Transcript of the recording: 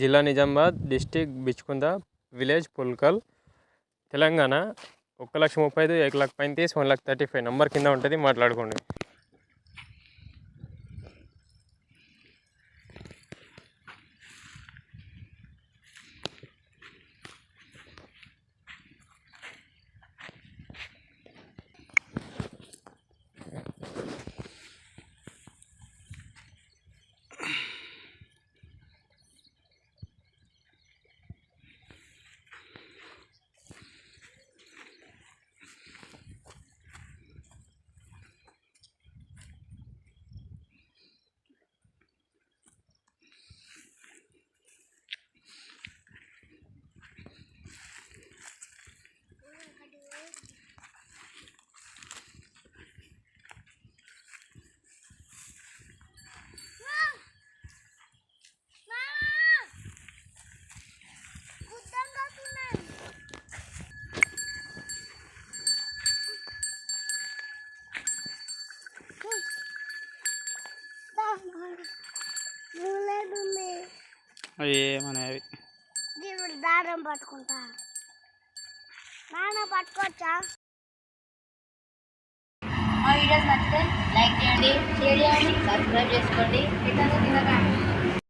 జిల్లా Nizamabad district Bichkunda village Pulkal Telangana. ఒక లక్ష ముప్పై ఐదు ఒక లక్ష పైంతీస్ one lakh thirty five. Number కింద ఉంటుంది మాట్లాడుకోండి. అవి. మనవి దేవుడు దారం పట్టుకుంటా. నాన్న పట్టుకోవచ్చా? మా వీడియోస్ నచ్చితే లైక్ చేయండి షేర్ చేయండి సబ్స్క్రైబ్ చేసుకోండి. ఇతను తినకండి.